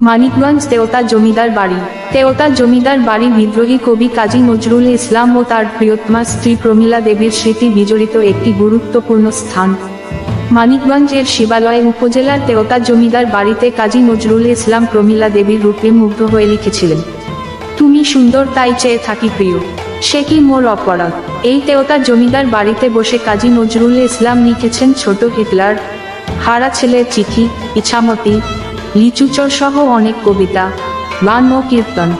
মানিকগঞ্জ তেওতা জমিদার বাড়ি। তেওতা জমিদার বাড়ি বিদ্রোহী কবি কাজী নজরুল ইসলাম ও তার প্রিয়তমা স্ত্রী প্রমীলা দেবীর স্মৃতি বিজড়িত একটি গুরুত্বপূর্ণ স্থান। মানিকগঞ্জের শিবালয় উপজেলার তেওতা জমিদার বাড়িতে কাজী নজরুল ইসলাম প্রমীলা দেবীর রূপে মুগ্ধ হয়ে লিখেছিলেন, তুমি সুন্দর, তাই চেয়ে থাকি প্রিয়। সে কি মোর অপরাধ? এই তেওতা জমিদার বাড়িতে বসে কাজী নজরুল ইসলাম লিখেছেন ছোট হিটলার, হারা ছেলের চিঠি, ইছামতি লিচুচর সহ অনেক কবিতা গান ও কীর্তন।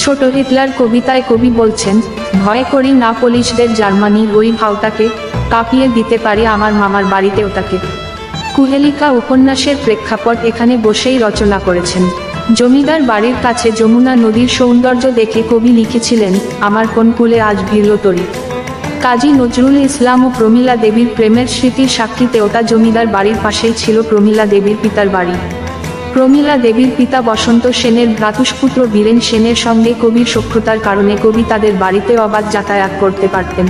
ছোট হিটলার কবিতায় কবি বলছেন, ভয় করি না পুলিশদের জার্মানির ওই ভাওতাকে কাঁপিয়ে দিতে পারি আমার মামার বাড়িতেও তাকে। কুহেলিকা উপন্যাসের প্রেক্ষাপট এখানে বসেই রচনা করেছেন। জমিদার বাড়ির কাছে যমুনা নদীর সৌন্দর্য দেখে কবি লিখেছিলেন, আমার কোন কুলে আজ ভিড়ল তরি। কাজী নজরুল ইসলাম ও প্রমীলা দেবীর প্রেমের স্মৃতির সাক্ষীতে ওটা জমিদার বাড়ির পাশেই ছিল প্রমীলা দেবীর পিতার বাড়ি। প্রমীলা দেবীর পিতা বসন্ত সেনের ভ্রাতুষ্পুত্র বীরেন সেনের সঙ্গে কবির সখ্যতার কারণে কবি তাদের বাড়িতে অবাধ যাতায়াত করতে পারতেন।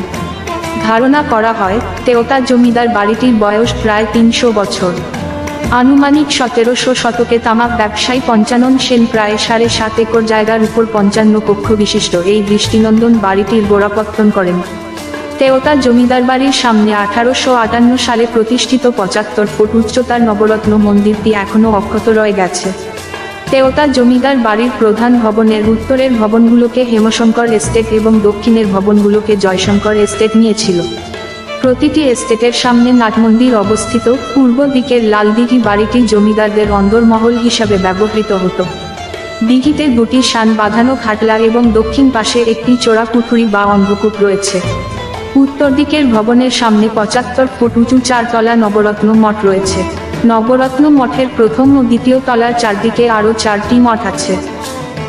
ধারণা করা হয়, তেওতা জমিদার বাড়িটির বয়স প্রায় তিনশো বছর। আনুমানিক সতেরোশো শতকে তামাক ব্যবসায়ী পঞ্চানন সেন প্রায় সাড়ে সাত একর জায়গার উপর পঞ্চান্ন কক্ষ বিশিষ্ট এই দৃষ্টিনন্দন বাড়িটির গোড়াপত্তন করেন। তেওতা জমিদার বাড়ির সামনে আঠারোশো আটান্ন সালে প্রতিষ্ঠিত পঁচাত্তর ফুট উচ্চতার নবরত্ন মন্দিরটি এখনও অক্ষত রয়ে গেছে। তেওতা জমিদার বাড়ির প্রধান ভবনের উত্তরের ভবনগুলোকে হেমশঙ্কর এস্টেট এবং দক্ষিণের ভবনগুলোকে জয়শঙ্কর এস্টেট নিয়েছিল। প্রতিটি এস্টেটের সামনে নাটমন্দির অবস্থিত, পূর্ব দিকের লালদিঘি বাড়িটি জমিদারদের অন্দরমহল হিসাবে ব্যবহৃত হতো। দিঘিতে দুটি শান বাঁধানো খাটলা এবং দক্ষিণ পাশে একটি চোরা পুকুরি বা অন্ধকূপ রয়েছে। উত্তর দিকের ভবনের সামনে পঁচাত্তর ফুট উঁচু চারতলা নবরত্ন মঠ রয়েছে। নবরত্ন মঠের প্রথম ও দ্বিতীয় তলার চারদিকে আরও চারটি মঠ আছে।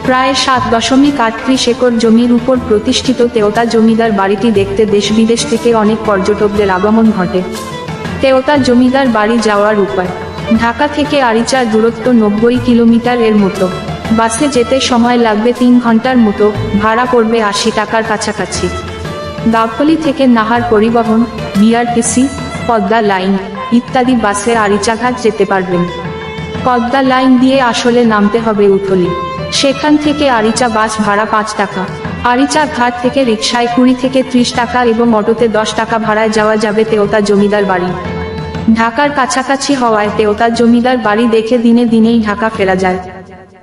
প্রায় সাত দশমিক আটত্রিশ একর জমির উপর প্রতিষ্ঠিত তেওতা জমিদার বাড়িটি দেখতে দেশ বিদেশ থেকে অনেক পর্যটকদের আগমন ঘটে। তেওতা জমিদার বাড়ি যাওয়ার উপায়। ঢাকা থেকে আরিচার দূরত্ব নব্বই কিলোমিটার এর মতো। বাসে যেতে সময় লাগবে তিন ঘণ্টার মতো, ভাড়া পড়বে আশি টাকার কাছাকাছি। গাবতলি থেকে নাহার পরিবহন বিআরটিসি পদ্মা লাইন ইত্যাদি বাসে আরিচাঘাট যেতে পারবেন। পদ্মা লাইন দিয়ে আসলে নামতে হবে উথলি। সেখান থেকে আরিচা বাস ভাড়া পাঁচ টাকা। আরিচা ঘাট থেকে রিক্সায় কুড়ি থেকে ত্রিশ টাকা এবং অটোতে দশ টাকা ভাড়ায় যাওয়া যাবে তেওতা জমিদার বাড়ি। ঢাকার কাছাকাছি হওয়ায় তেওতা জমিদার বাড়ি দেখে দিনে দিনেই ঢাকা ফেরা যায়।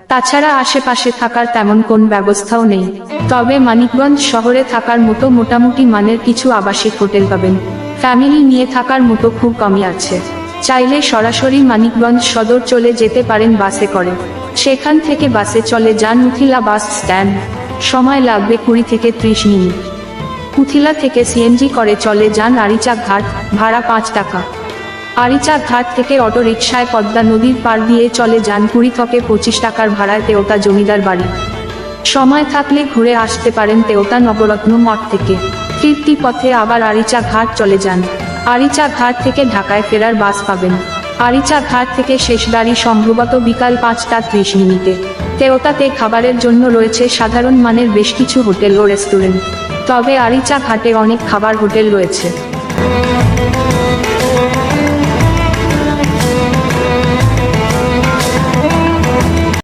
তাছাড়া আশেপাশে থাকার তেমন কোন ব্যবস্থাও নেই। তবে মানিকগঞ্জ শহরে থাকার মতো মোটামুটি মানের কিছু আবাসিক হোটেল পাবেন। ফ্যামিলি নিয়ে থাকার মতো খুব কমই আছে। চাইলে সরাসরি মানিকগঞ্জ সদর চলে যেতে পারেন বাসে করে। সেখান থেকে বাসে চলে যান উথিলা বাস স্ট্যান্ড। সময় লাগবে কুড়ি থেকে ত্রিশ মিনিট। উথিলা থেকে সিএনজি করে চলে যান আরিচা ঘাট, ভাড়া পাঁচ টাকা। আরিচা ঘাট থেকে অটো রিকশায় পদ্মা নদীর পার দিয়ে চলে যান কুড়ি থেকে পঁচিশ টাকার ভাড়ায় তেওতা জমিদার বাড়ি। সময় থাকলে ঘুরে আসতে পারেন তেওতা নবরত্ন মঠ থেকে। ফিরতি পথে আবার আরিচা ঘাট চলে যান। আরিচা ঘাট থেকে ঢাকায় ফেরার বাস পাবেন। আরিচা ঘাট থেকে শেষ গাড়ি সম্ভবত বিকাল পাঁচটা ত্রিশ মিনিটে। তেওতাতে খাবারের জন্য রয়েছে সাধারণ মানের বেশ কিছু হোটেল ও রেস্টুরেন্ট। তবে আরিচা ঘাটে অনেক খাবার হোটেল রয়েছে।